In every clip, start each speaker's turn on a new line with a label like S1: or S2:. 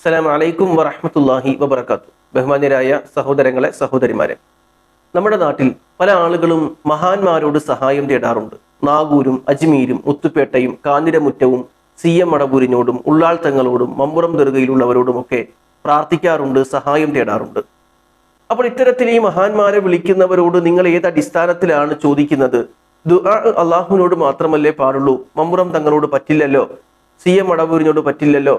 S1: അസ്സലാം അലൈക്കും വറഹമത്തല്ലാഹി വബർക്കാത്തു ബഹുമാന്യരായ സഹോദരങ്ങളെ സഹോദരിമാരെ നമ്മുടെ നാട്ടിൽ പല ആളുകളും മഹാന്മാരോട് സഹായം തേടാറുണ്ട്. നാഗൂരും അജ്മീരും മുത്തുപേട്ടയും കാഞ്ഞിരമുറ്റവും സി എം മടവൂരിനോടും ഉള്ളാൾ തങ്ങളോടും മമ്പുറം ദുർഗയിലുള്ളവരോടുമൊക്കെ പ്രാർത്ഥിക്കാറുണ്ട് സഹായം തേടാറുണ്ട്. അപ്പോൾ ഇത്തരത്തിൽ ഈ മഹാന്മാരെ വിളിക്കുന്നവരോട് നിങ്ങൾ ഏത് അടിസ്ഥാനത്തിലാണ് ചോദിക്കുന്നത്? അള്ളാഹുവിനോട് മാത്രമല്ലേ പാടുള്ളൂ? മമ്പുറം തങ്ങളോട് പറ്റില്ലല്ലോ? സി എം മടവൂരിനോട് പറ്റില്ലല്ലോ?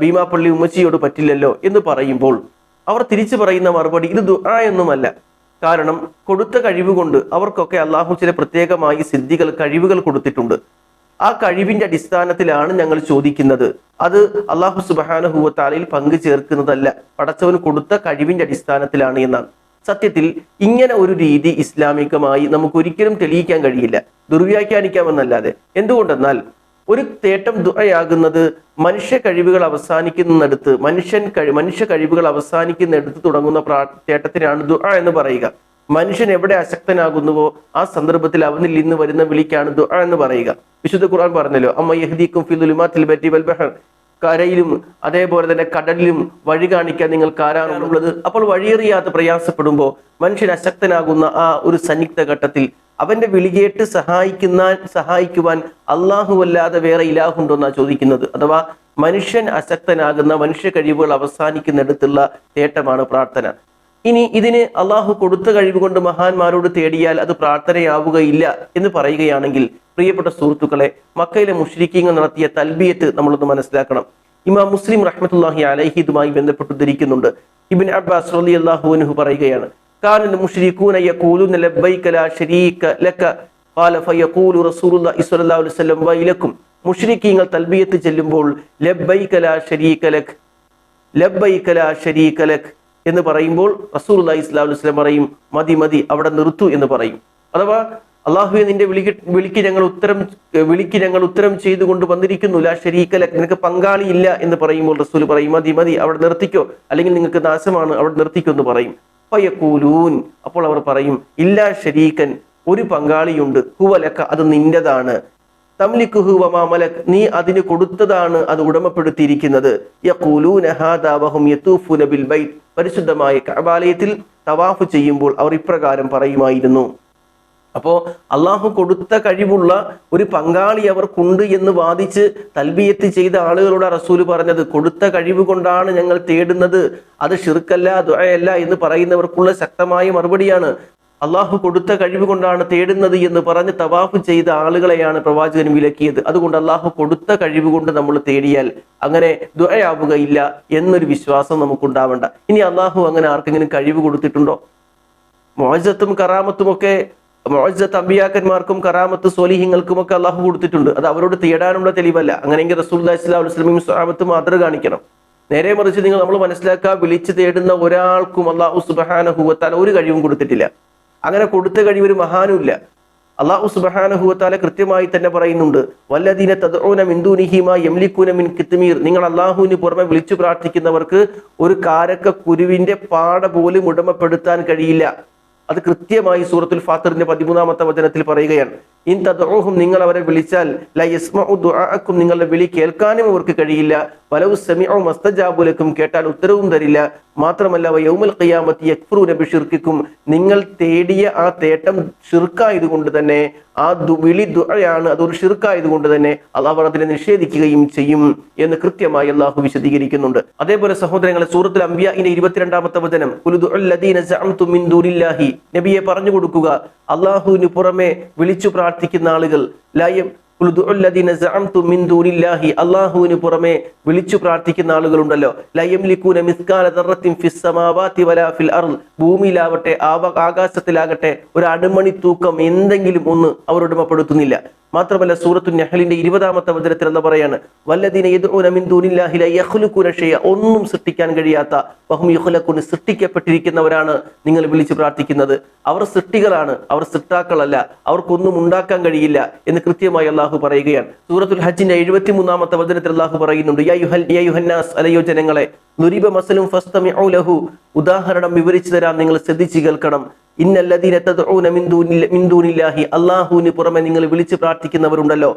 S1: ഭീമാപ്പള്ളി ഉമ്മച്ചിയോട് പറ്റില്ലല്ലോ എന്ന് പറയുമ്പോൾ അവർ തിരിച്ചു പറയുന്ന മറുപടി ഇത് ദുആ എന്നുമല്ല കാരണം കൊടുത്ത കഴിവുകൊണ്ട് അവർക്കൊക്കെ അള്ളാഹു ചില പ്രത്യേകമായി സിദ്ധികൾ കഴിവുകൾ കൊടുത്തിട്ടുണ്ട്. ആ കഴിവിന്റെ അടിസ്ഥാനത്തിലാണ് ഞങ്ങൾ ചോദിക്കുന്നത്. അത് അള്ളാഹു സുബാനഹുവത്താലയിൽ പങ്കു ചേർക്കുന്നതല്ല. പടച്ചവൻ കൊടുത്ത കഴിവിന്റെ അടിസ്ഥാനത്തിലാണ് എന്നാണ്. സത്യത്തിൽ ഇങ്ങനെ ഒരു രീതി ഇസ്ലാമികമായി നമുക്ക് ഒരിക്കലും തെളിയിക്കാൻ കഴിയില്ല. ദുർവ്യാഖ്യാനിക്കാമെന്നല്ലാതെ. എന്തുകൊണ്ടെന്നാൽ ഒരു തേട്ടം ദുആയാകുന്നത് മനുഷ്യ കഴിവുകൾ അവസാനിക്കുന്നിടത്ത് മനുഷ്യൻ കഴി മനുഷ്യ കഴിവുകൾ അവസാനിക്കുന്നിടത്ത് തുടങ്ങുന്ന പ്രാ തേട്ടത്തിനാണ് ദുആ എന്ന് പറയുക. മനുഷ്യൻ എവിടെ അശക്തനാകുന്നുവോ ആ സന്ദർഭത്തിൽ അവനിൽ നിന്ന് വരുന്ന വിളിക്കാണ് ദുആ എന്ന് പറയുക. വിശുദ്ധ ഖുർആൻ പറഞ്ഞല്ലോ അമ്മ യഹ്ദീക്കും ഫിദുലിമാത്തിൽ ബറ്റി വൽ ബഹർ. കരയിലും അതേപോലെ തന്നെ കടലിലും വഴി കാണിക്കാൻ നിങ്ങൾക്ക് ആരാണുള്ളത് അപ്പോൾ വഴിയറിയാതെ പ്രയാസപ്പെടുമ്പോൾ മനുഷ്യൻ അശക്തനാകുന്ന ആ ഒരു സന്നിഗ്ധ ഘട്ടത്തിൽ അവന്റെ വിളികേട്ട് സഹായിക്കുന്ന സഹായിക്കുവാൻ അള്ളാഹു അല്ലാതെ വേറെ ഇലാഹുണ്ടോ എന്നാ ചോദിക്കുന്നത്. അഥവാ മനുഷ്യൻ അശക്തനാകുന്ന മനുഷ്യ കഴിവുകൾ അവസാനിക്കുന്നിടത്തുള്ള തേട്ടമാണ് പ്രാർത്ഥന. ഇനി ഇതിന് അള്ളാഹു കൊടുത്ത കഴിവ് കൊണ്ട് മഹാന്മാരോട് തേടിയാൽ അത് പ്രാർത്ഥനയാവുകയില്ല എന്ന് പറയുകയാണെങ്കിൽ പ്രിയപ്പെട്ട സുഹൃത്തുക്കളെ മക്കയിലെ മുഷ്രിക്കീങ്ങൾ നടത്തിയ തൽബിയത്ത് നമ്മളൊന്ന് മനസ്സിലാക്കണം. ഇമാം മുസ്ലിം റഹ്മത്തുല്ലാഹി അലഹി ഇതുമായി ബന്ധപ്പെട്ട് ധരിക്കുന്നുണ്ട് ഇബിൻ അബ്ബാസ് അള്ളാഹുവിനുഹു പറയുകയാണ് യഖൂലുന ലബ്ബൈക ലാ ശരീക ലക. ഖാല ഫയഖൂലു റസൂലുള്ളാഹി സ്വല്ലല്ലാഹു അലൈഹി വസല്ലം വൈലക്കും. മുഷ്രിക്കീങ്ങൾ തൽബിയത്ത് ചെല്ലുമ്പോൾ എന്ന് പറയുമ്പോൾ റസൂൽ അലൈഹി സ്വലാഹു വസ്ലം പറയും മതി മതി അവിടെ നിർത്തു എന്ന് പറയും. അഥവാ അള്ളാഹുവെ നിന്റെ വിളിക്ക് വിളിക്ക് ഞങ്ങൾ ഉത്തരം വിളിക്ക് ഞങ്ങൾ ഉത്തരം ചെയ്തുകൊണ്ട് വന്നിരിക്കുന്നു ലാ ശരീക ലക് നിനക്ക് പങ്കാളിയില്ല എന്ന് പറയുമ്പോൾ റസൂൽ പറയും മതി മതി അവിടെ നിർത്തിക്കോ അല്ലെങ്കിൽ നിങ്ങൾക്ക് നാശമാണ് അവിടെ നിർത്തിക്കോ എന്ന് പറയും. ഫയക്കൂലൂൻ അപ്പോൾ അവർ പറയും ഇല്ലാ ശരീക്കൻ ഒരു പങ്കാളിയുണ്ട്. ഹുവലക്ക അത് നിന്റേതാണ്. തംലിക്കുഹു ഹുവമാമലക് നീ അതിന് കൊടുത്തതാണ് അത് ഉടമപ്പെടുത്തിയിരിക്കുന്നത്. പരിശുദ്ധമായ കബാലയത്തിൽ തവാഫ് ചെയ്യുമ്പോൾ അവർ ഇപ്രകാരം പറയുമായിരുന്നു. അപ്പോ അള്ളാഹു കൊടുത്ത കഴിവുള്ള ഒരു പങ്കാളി അവർക്കുണ്ട് എന്ന് വാദിച്ച് തൽബിയത്ത് ചെയ്ത ആളുകളോട് റസൂൽ പറഞ്ഞത് കൊടുത്ത കഴിവ് കൊണ്ടാണ് ഞങ്ങൾ തേടുന്നത്. അത് ഷിർക്കല്ല ദുആയല്ല എന്ന് പറയുന്നവർക്കുള്ള ശക്തമായ മറുപടിയാണ്. അള്ളാഹു കൊടുത്ത കഴിവ് കൊണ്ടാണ് തേടുന്നത് എന്ന് പറഞ്ഞ് തവാഫ് ചെയ്ത ആളുകളെയാണ് പ്രവാചകൻ വിലക്കിയത്. അതുകൊണ്ട് അള്ളാഹു കൊടുത്ത കഴിവ് കൊണ്ട് നമ്മൾ തേടിയാൽ അങ്ങനെ ദുഴയാവുകയില്ല എന്നൊരു വിശ്വാസം നമുക്കുണ്ടാവണ്ട. ഇനി അള്ളാഹു അങ്ങനെ ആർക്കെങ്കിലും കഴിവ് കൊടുത്തിട്ടുണ്ടോ? മോജത്തും കറാമത്തും ഒക്കെ മോജത്ത് കറാമത്ത് സോലിഹിങ്ങൾക്കും ഒക്കെ അള്ളാഹു കൊടുത്തിട്ടുണ്ട്. അത് അവരോട് തേടാനുള്ള തെളിവല്ല. അങ്ങനെയെങ്കിൽ റസൂൽ വസ്ലാം സ്വാമത്ത് മാത്രം കാണിക്കണം. നേരെ മറിച്ച് നിങ്ങൾ നമ്മൾ മനസ്സിലാക്കുക വിളിച്ചു തേടുന്ന ഒരാൾക്കും അള്ളാഹു സുബഹാനഹുവത്താൽ ഒരു കഴിവും കൊടുത്തിട്ടില്ല. അങ്ങനെ കൊടുത്ത കഴിവ് ഒരു മഹാനുമില്ല. അള്ളാഹു സുബഹാനഹുവത്താല കൃത്യമായി തന്നെ പറയുന്നുണ്ട് വല്ലദീന തദ്ഊന മിൻ ദൂനിഹിമ യംലികൂന മിൻ കിത്മീർ. നിങ്ങൾ അള്ളാഹുവിന് പുറമെ വിളിച്ചു പ്രാർത്ഥിക്കുന്നവർക്ക് ഒരു കാരക്ക കുരുവിന്റെ പാട പോലും ഉടമപ്പെടുത്താൻ കഴിയില്ല. അത് കൃത്യമായി സൂറത്തുൽ ഫാത്തിറിന്റെ പതിമൂന്നാമത്തെ വചനത്തിൽ പറയുകയാണ്. ഇൻ നിങ്ങൾ അവരെ വിളിച്ചാൽ ല യസ്മഉ ദുആഅക്കും നിങ്ങളുടെ വിളി കേൾക്കാനും അവർക്ക് കഴിയില്ല. വലവു സമിഉ മസ്തജാബുലക്കും കേട്ടാൽ ഉത്തരവും തരില്ല. മാത്രമല്ല യൗമൽ ഖിയാമത്തി യക്ഫുറൂന ബിഷിർക്കിക്കും നിങ്ങൾ തേടിയ ആ തേട്ടം ഷിർക്കായതുകൊണ്ട് തന്നെ ആ വിളി ദുആയാണ് അതൊരു ഷിർക്കായതുകൊണ്ട് തന്നെ അള്ളാഹു അതിനെ നിഷേധിക്കുകയും ചെയ്യും എന്ന് കൃത്യമായി അള്ളാഹു വിശദീകരിക്കുന്നുണ്ട്. അതേപോലെ സഹോദരങ്ങളെ സൂറത്തുൽ അംബിയാഇന്റെ ഇരുപത്തിരണ്ടാമത്തെ വചനം "ഖുൽ ഉദ്ഉൽ ലദീന സഅംതും മിൻ ദൂനില്ലാഹി നബിയെ പറഞ്ഞു കൊടുക്കുക. അള്ളാഹുവിന് പുറമെ വിളിച്ചു പ്രാർത്ഥിക്കുന്ന ആളുകൾ ലയം "ഖുൽ ഉദ്ഉൽ മിൻ ദൂനില്ലാഹി അള്ളാഹുവിന് പുറമെ വിളിച്ചു പ്രാർത്ഥിക്കുന്ന ആളുകളുണ്ടല്ലോ. ഭൂമിയിലാവട്ടെ ആകാശത്തിലാകട്ടെ ഒരു അണുമണി തൂക്കം എന്തെങ്കിലും ഒന്ന് അവർ ഉടമപ്പെടുത്തുന്നില്ല. മാത്രമല്ല സൂറത്തു നഹലിന്റെ ഇരുപതാമത്തെ വചനത്തിൽ എന്ന് പറയാണ് യഖ്ലുഖൂന ഒന്നും സൃഷ്ടിക്കാൻ കഴിയാത്ത യഖ്ലഖൂന സൃഷ്ടിക്കപ്പെട്ടിരിക്കുന്നവരാണ് നിങ്ങൾ വിളിച്ചു പ്രാർത്ഥിക്കുന്നത്. അവർ സൃഷ്ടികളാണ് അവർ സൃഷ്ടാക്കളല്ല അവർക്കൊന്നും ഉണ്ടാക്കാൻ കഴിയില്ല എന്ന് കൃത്യമായി അള്ളാഹു പറയുകയാണ്. സൂറത്തുൽ ഹജ്ജിന്റെ എഴുപത്തി മൂന്നാമത്തെ വചനത്തിൽ അള്ളാഹു പറയുന്നുണ്ട് അലയോ ജനങ്ങളെ ഉദാഹരണം വിവരിച്ചു തരാം നിങ്ങൾ ശ്രദ്ധിച്ചു കേൾക്കണം. അല്ലാഹുവിന് പുറമെ നിങ്ങൾ വിളിച്ച് പ്രാർത്ഥിക്കുന്നവരുണ്ടല്ലോ.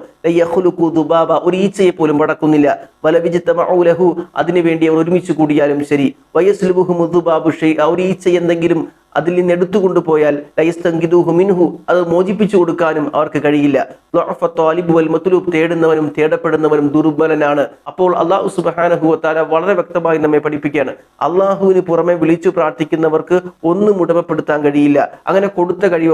S1: ദുബാബ. ഒരു ഈച്ചയെ പോലും പടക്കുന്നില്ല. വലവിജിത്തമഉ ലഹു. അതിനു വേണ്ടി അവർ ഒരുമിച്ച് കൂടിയാലും ശരി. വയസ്ലുബുഹു ദുബാബു ഷൈഅ ഒരു ഈച്ച എന്തെങ്കിലും അതിൽ നിന്ന് എടുത്തു കൊണ്ടുപോയാൽ മിൻഹു അത് മോചിപ്പിച്ചു കൊടുക്കാനും അവർക്ക് കഴിയില്ല. മത്ലൂബ് തേടുന്നവനും തേടപ്പെടുന്നവനും ദുർബലനാണ്. അപ്പോൾ അള്ളാഹു സുബ്ഹാനഹു താര വളരെ വ്യക്തമായി നമ്മെ പഠിപ്പിക്കുകയാണ്. അള്ളാഹുവിന് പുറമെ വിളിച്ചു പ്രാർത്ഥിക്കുന്നവർക്ക് ഒന്നും ഉടമപ്പെടുത്താൻ കഴിയില്ല. അങ്ങനെ കൊടുത്ത കഴിവ്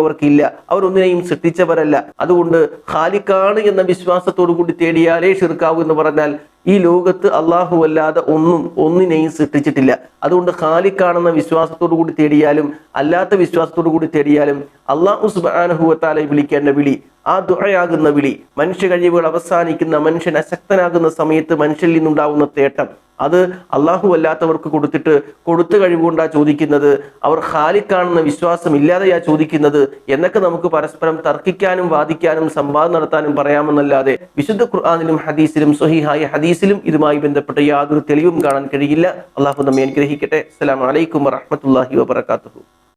S1: അവർ ഒന്നിനെയും സൃഷ്ടിച്ചവരല്ല. അതുകൊണ്ട് ഖാലിക്കാണ് എന്ന വിശ്വാസത്തോടു കൂടി തേടിയാലേ ഷിർക്കാവൂ എന്ന് പറഞ്ഞാൽ ഈ ലോകത്ത് അള്ളാഹു അല്ലാതെ ഒന്നും ഒന്നിനെയും സൃഷ്ടിച്ചിട്ടില്ല. അതുകൊണ്ട് ഖാലിക്കാണെന്ന വിശ്വാസത്തോടു കൂടി തേടിയാലും അല്ലാത്ത വിശ്വാസത്തോടു കൂടി തേടിയാലും അള്ളാഹു സുബാനഹുവത്താലെ വിളിക്കേണ്ട വിളി ആ ദുഴയാകുന്ന വിളി മനുഷ്യ കഴിവുകൾ അവസാനിക്കുന്ന മനുഷ്യൻ അശക്തനാകുന്ന സമയത്ത് മനുഷ്യനിൽ നിന്നുണ്ടാവുന്ന തേട്ടം. അത് അള്ളാഹു അല്ലാത്തവർക്ക് കൊടുത്തിട്ട് കൊടുത്ത കഴിവുകൊണ്ടാ ചോദിക്കുന്നത്. അവർ ഖാലിക്കാണെന്ന വിശ്വാസം ഇല്ലാതെയാ ചോദിക്കുന്നത്. എന്നൊക്കെ നമുക്ക് പരസ്പരം തർക്കിക്കാനും വാദിക്കാനും സംവാദം നടത്താനും പറയാമെന്നല്ലാതെ വിശുദ്ധ ഖുർആാനിലും ഹദീസിലും സൊഹിഹായ ഹദീസിലും ഇതുമായി ബന്ധപ്പെട്ട യാതൊരു തെളിവും കാണാൻ കഴിയില്ല. അള്ളാഹു നമ്മെ അനുഗ്രഹിക്കട്ടെ. അസ്സലാമു അലൈക്കും വറഹ്മത്തുള്ളാഹി വബറകാതുഹു.